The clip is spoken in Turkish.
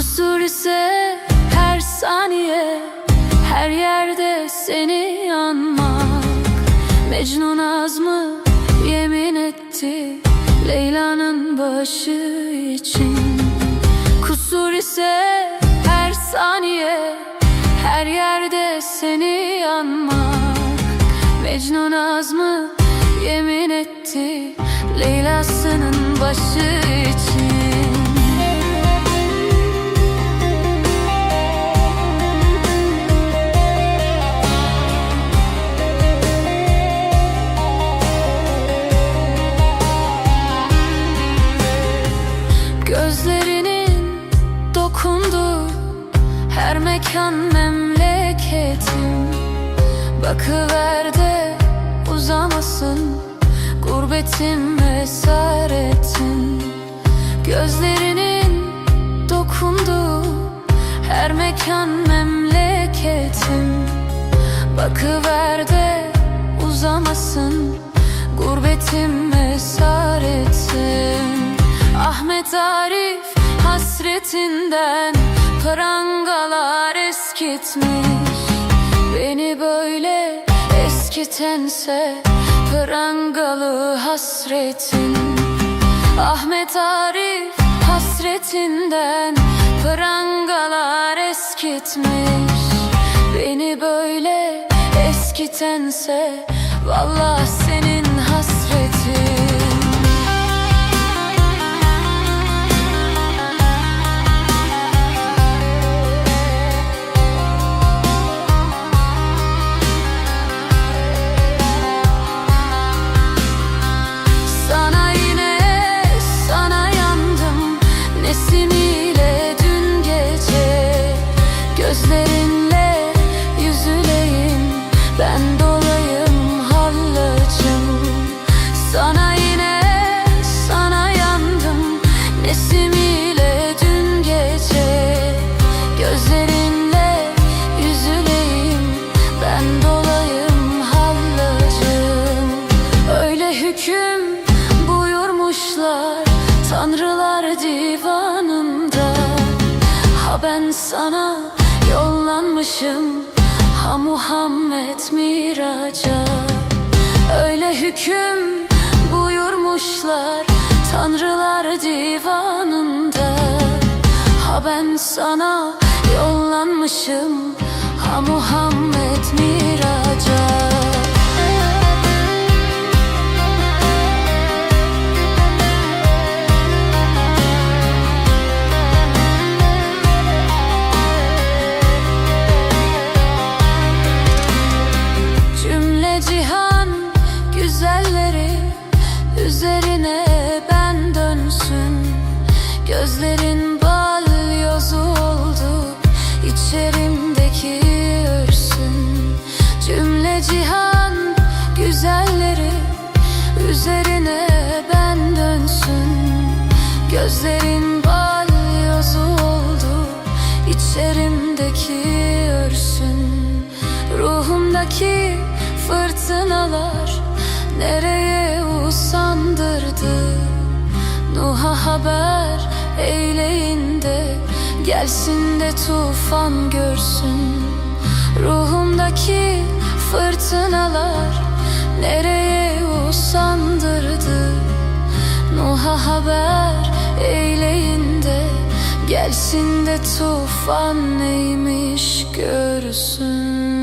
Kusur ise her saniye Her yerde seni anmak Mecnun azmı yemin etti Leyla'nın başı için. Kusur ise her saniye Her yerde seni anmak Mecnun azmı yemin etti Leyla'sının başı mekan memleketim. Bakıver de uzamasın. Gurbetim esaretin Gözlerinin dokunduğu her mekan memleketim. Bakıver de uzamasın. Gurbetim esaretim Ahmet Arif hasretinden prangalar eskitmiş. Beni böyle eskitense prangalı hasretin Ahmet Arif hasretinden prangalar eskitmiş. Beni böyle eskitense Vallahi senin hasretin ben sana yollanmışım. Ha Muhammed miraca Öyle hüküm buyurmuşlar Tanrılar divanında. Ha ben sana yollanmışım. Ha Muhammed cihan güzelleri üzerine ben dönsün. Gözlerin balyozu oldu içerimdeki örsün Cümle cihan güzelleri üzerine ben dönsün. Gözlerin balyozu oldu içerimdeki örsün Ruhumdaki fırtınalar nereye usandırdı? Nuh'a haber eyleyin de gelsin de tufan görsün. Ruhumdaki fırtınalar nereye usandırdı? Nuh'a haber eyleyin de gelsin de tufan neymiş görsün